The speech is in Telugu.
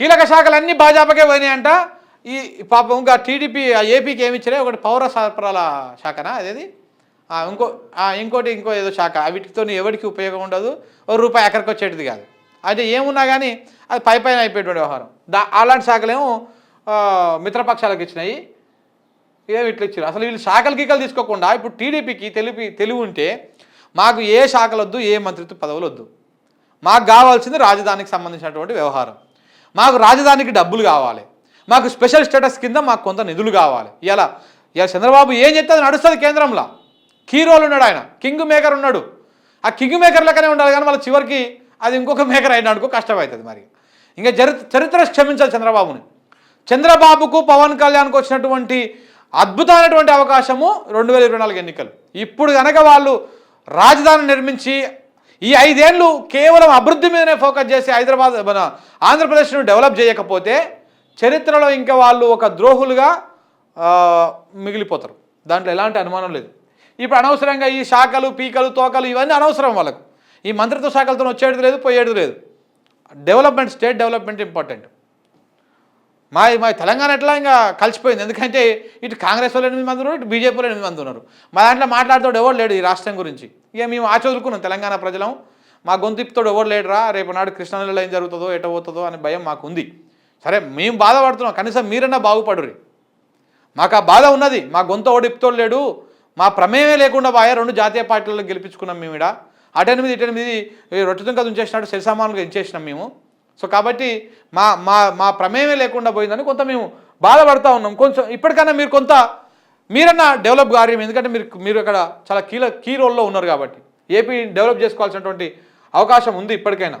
కీలక శాఖలన్నీ భాజపాకే పోయినాయంట. ఈ పాపం ఇంకా టీడీపీ ఏపీకి ఏమి ఇచ్చినాయి ఒకటి పౌర సరఫరాల శాఖనా అదేది? ఇంకో ఇంకోటి ఇంకో ఏదో శాఖ. వీటితో ఎవరికి ఉపయోగం ఉండదు. ఒక రూపాయి ఎక్కడికి వచ్చేటిది కాదు. అయితే ఏమున్నా కానీ అది పై పైన అయిపోయేటువంటి వ్యవహారం. దా అలాంటి శాఖలేమో మిత్రపక్షాలకు ఇచ్చినాయి. ఏమి ఇట్లా ఇచ్చారు అసలు వీళ్ళు శాఖలు గీకలు తీసుకోకుండా ఇప్పుడు టీడీపీకి తెలిపి తెలివి ఉంటే మాకు ఏ శాఖలు వద్దు ఏ మంత్రిత్వ పదవులు వద్దు మాకు కావాల్సింది రాజధానికి సంబంధించినటువంటి వ్యవహారం. మాకు రాజధానికి డబ్బులు కావాలి. మాకు స్పెషల్ స్టేటస్ కింద మాకు కొంత నిధులు కావాలి. ఇలా ఇలా చంద్రబాబు ఏం చెప్తే అది నడుస్తుంది కేంద్రంలో. కీ రోల్ ఉన్నాడు ఆయన. కింగ్ మేకర్ ఉన్నాడు. ఆ కింగ్ మేకర్ లెక్కనే ఉండాలి కానీ వాళ్ళ చివరికి అది ఇంకొక మేకర్ అయినా అనుకో కష్టమవుతుంది మరి. ఇంకా చరిత్ర చరిత్ర క్షమించాలి చంద్రబాబుని. చంద్రబాబుకు పవన్ కళ్యాణ్కు వచ్చినటువంటి అద్భుతమైనటువంటి అవకాశము రెండు వేల ఇరవై నాలుగు ఎన్నికలు. ఇప్పుడు కనుక వాళ్ళు రాజధాని నిర్మించి ఈ ఐదేళ్ళు కేవలం అభివృద్ధి మీదనే ఫోకస్ చేసి హైదరాబాద్ మన ఆంధ్రప్రదేశ్ను డెవలప్ చేయకపోతే చరిత్రలో ఇంకా వాళ్ళు ఒక ద్రోహులుగా మిగిలిపోతారు. దాంట్లో ఎలాంటి అనుమానం లేదు. ఇప్పుడు అనవసరంగా ఈ శాఖలు పీకలు తోకలు ఇవన్నీ అనవసరం వాళ్ళకు. ఈ మంత్రిత్వ శాఖలతో వచ్చేది లేదు పోయేది లేదు. Development state development important. మా మా తెలంగాణ ఎట్లా ఇంకా కలిసిపోయింది? ఎందుకంటే ఇటు కాంగ్రెస్ వాళ్ళు ఎనిమిది మంది ఉన్నారు ఇటు బీజేపీ వాళ్ళు ఎనిమిది మంది ఉన్నారు. మా దాంట్లో మాట్లాడుతాడు ఎవరు లేడు ఈ రాష్ట్రం గురించి. ఇక మేము ఆచదులుకున్నాం తెలంగాణ ప్రజలం. మా గొంతిప్పుతోడు ఎవరు లేడరా రేపు నాడు కృష్ణానదిలో ఏం జరుగుతుందో ఎటపోతుందో అనే భయం మాకు ఉంది సరే మేము బాధపడుతున్నాం. కనీసం మీరన్నా బాగుపడరు మాకు ఆ బాధ ఉన్నది. మా గొంతు ఓడిపుతోడు లేడు. మా ప్రమేయమే లేకుండా బాయే రెండు జాతీయ పార్టీలను గెలిపించుకున్నాం మేము ఇడ అటెనిమిది ఇటెనిమిది రొట్టెతుంక ఉంచేసినట్టు సరిసమానంగా ఎంచేసినాం మేము. సో కాబట్టి మా మా మా ప్రమేయమే లేకుండా పోయిందని కొంత మేము బాధపడతా ఉన్నాం. కొంచెం ఇప్పటికైనా మీరు కొంత మీరన్నా డెవలప్ కార్యం ఎందుకంటే మీరు మీరు అక్కడ చాలా కీల కీ రోల్లో ఉన్నారు కాబట్టి. ఏపీ డెవలప్ చేసుకోవాల్సినటువంటి అవకాశం ఉంది ఇప్పటికైనా.